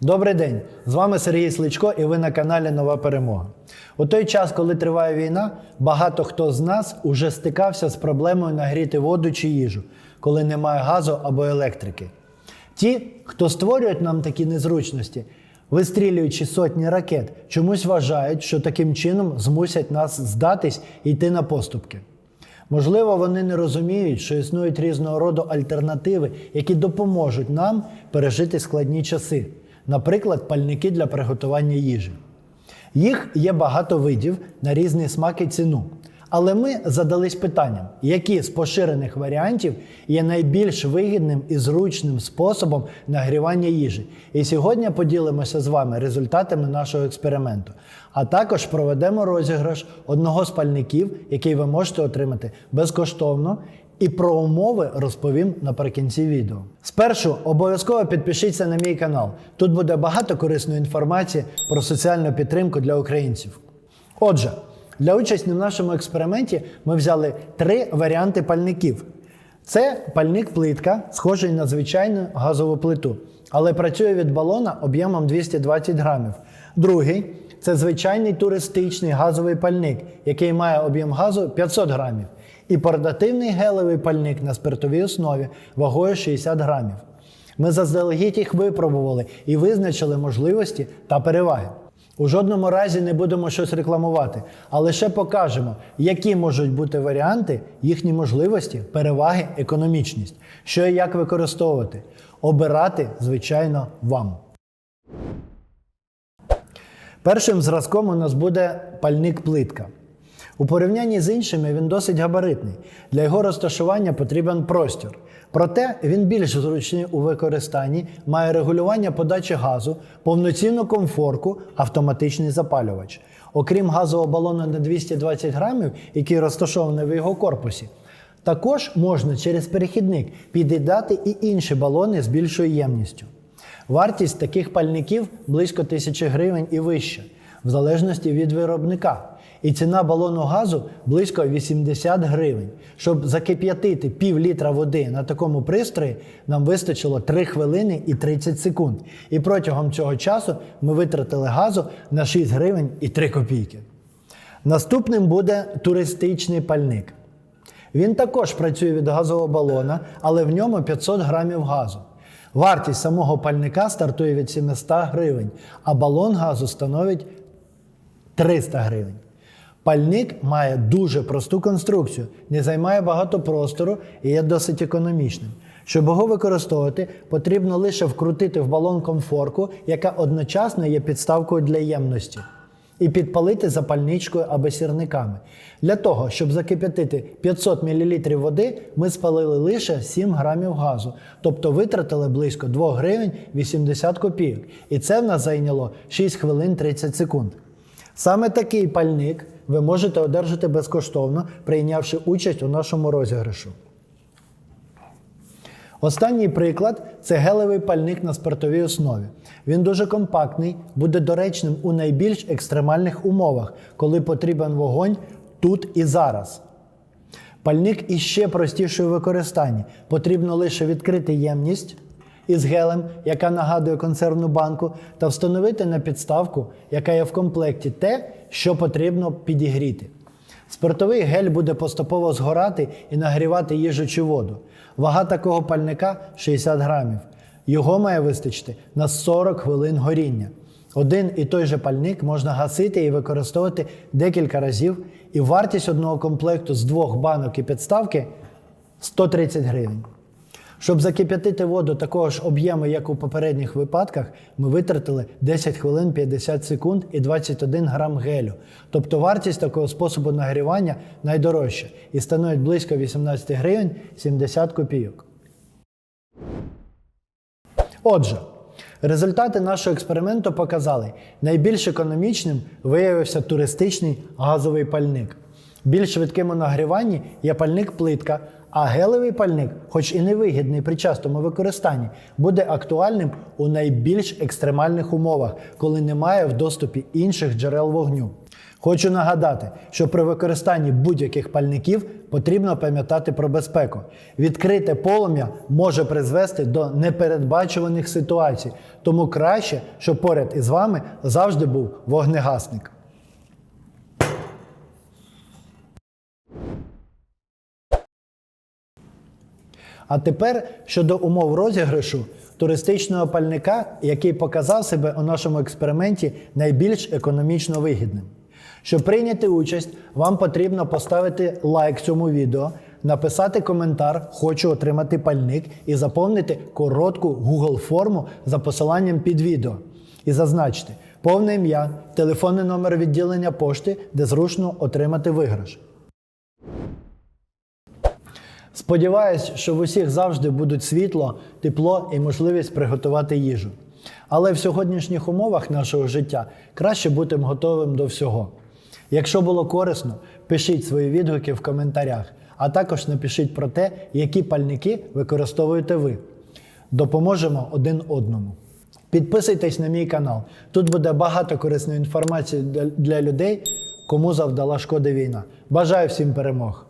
Добрий день! З вами Сергій Сличко і ви на каналі Нова Перемога. У той час, коли триває війна, багато хто з нас уже стикався з проблемою нагріти воду чи їжу, коли немає газу або електрики. Ті, хто створюють нам такі незручності, вистрілюючи сотні ракет, чомусь вважають, що таким чином змусять нас здатись і йти на поступки. Можливо, вони не розуміють, що існують різного роду альтернативи, які допоможуть нам пережити складні часи, наприклад, пальники для приготування їжі. Їх є багато видів на різний смак і ціну. Але ми задались питанням, які з поширених варіантів є найбільш вигідним і зручним способом нагрівання їжі. І сьогодні поділимося з вами результатами нашого експерименту. А також проведемо розіграш одного з пальників, який ви можете отримати безкоштовно. І про умови розповім наприкінці відео. Спершу обов'язково підпишіться на мій канал. Тут буде багато корисної інформації про соціальну підтримку для українців. Отже, для участі в нашому експерименті ми взяли три варіанти пальників. Це пальник плитка, схожий на звичайну газову плиту, але працює від балона об'ємом 220 грамів. Другий це звичайний туристичний газовий пальник, який має об'єм газу 500 грамів. І портативний гелевий пальник на спиртовій основі вагою 60 грамів. Ми заздалегідь їх випробували і визначили можливості та переваги. У жодному разі не будемо щось рекламувати, а лише покажемо, які можуть бути варіанти, їхні можливості, переваги, економічність, що і як використовувати. Обирати, звичайно, вам. Першим зразком у нас буде пальник плитка. У порівнянні з іншими він досить габаритний. Для його розташування потрібен простір. Проте він більш зручний у використанні, має регулювання подачі газу, повноцінну комфорку, автоматичний запалювач. Окрім газового балону на 220 грамів, який розташований в його корпусі, також можна через перехідник під'єднати і інші балони з більшою ємністю. Вартість таких пальників близько 1000 гривень і вище, в залежності від виробника. І ціна балону газу близько 80 гривень. Щоб закип'ятити пів літра води на такому пристрої, нам вистачило 3 хвилини і 30 секунд. І протягом цього часу ми витратили газу на 6 гривень і 3 копійки. Наступним буде туристичний пальник. Він також працює від газового балона, але в ньому 500 грамів газу. Вартість самого пальника стартує від 700 гривень, а балон газу становить 300 гривень. Пальник має дуже просту конструкцію, не займає багато простору і є досить економічним. Щоб його використовувати, потрібно лише вкрутити в балон комфорку, яка одночасно є підставкою для ємності, і підпалити запальничкою або сірниками. Для того, щоб закип'ятити 500 мл води, ми спалили лише 7 грамів газу, тобто витратили близько 2 гривень 80 копійок. І це в нас зайняло 6 хвилин 30 секунд. Саме такий пальник ви можете одержати безкоштовно, прийнявши участь у нашому розіграшу. Останній приклад це гелевий пальник на спиртовій основі. Він дуже компактний, буде доречним у найбільш екстремальних умовах, коли потрібен вогонь тут і зараз. Пальник іще простіший у використанні. Потрібно лише відкрити ємність із гелем, яка нагадує консервну банку, та встановити на підставку, яка є в комплекті, те, що потрібно підігріти. Спиртовий гель буде поступово згорати і нагрівати їжу чи воду. Вага такого пальника 60 грамів. Його має вистачити на 40 хвилин горіння. Один і той же пальник можна гасити і використовувати декілька разів, і вартість одного комплекту з двох банок і підставки 130 гривень. Щоб закип'ятити воду такого ж об'єму, як у попередніх випадках, ми витратили 10 хвилин 50 секунд і 21 грам гелю. Тобто вартість такого способу нагрівання найдорожча і становить близько 18 гривень 70 копійок. Отже, результати нашого експерименту показали, найбільш економічним виявився туристичний газовий пальник. Більш швидким у нагріванні є пальник плитка, а гелевий пальник, хоч і невигідний при частому використанні, буде актуальним у найбільш екстремальних умовах, коли немає в доступі інших джерел вогню. Хочу нагадати, що при використанні будь-яких пальників потрібно пам'ятати про безпеку. Відкрите полум'я може призвести до непередбачуваних ситуацій, тому краще, щоб поряд із вами завжди був вогнегасник. А тепер щодо умов розіграшу туристичного пальника, який показав себе у нашому експерименті найбільш економічно вигідним. Щоб прийняти участь, вам потрібно поставити лайк цьому відео, написати коментар Хочу отримати пальник і заповнити коротку Google форму за посиланням під відео. І зазначте повне ім'я, телефонний номер відділення пошти, де зручно отримати виграш. Сподіваюсь, що в усіх завжди будуть світло, тепло і можливість приготувати їжу. Але в сьогоднішніх умовах нашого життя краще бути готовим до всього. Якщо було корисно, пишіть свої відгуки в коментарях, а також напишіть про те, які пальники використовуєте ви. Допоможемо один одному. Підписуйтесь на мій канал. Тут буде багато корисної інформації для- людей, кому завдала шкоди війна. Бажаю всім перемог!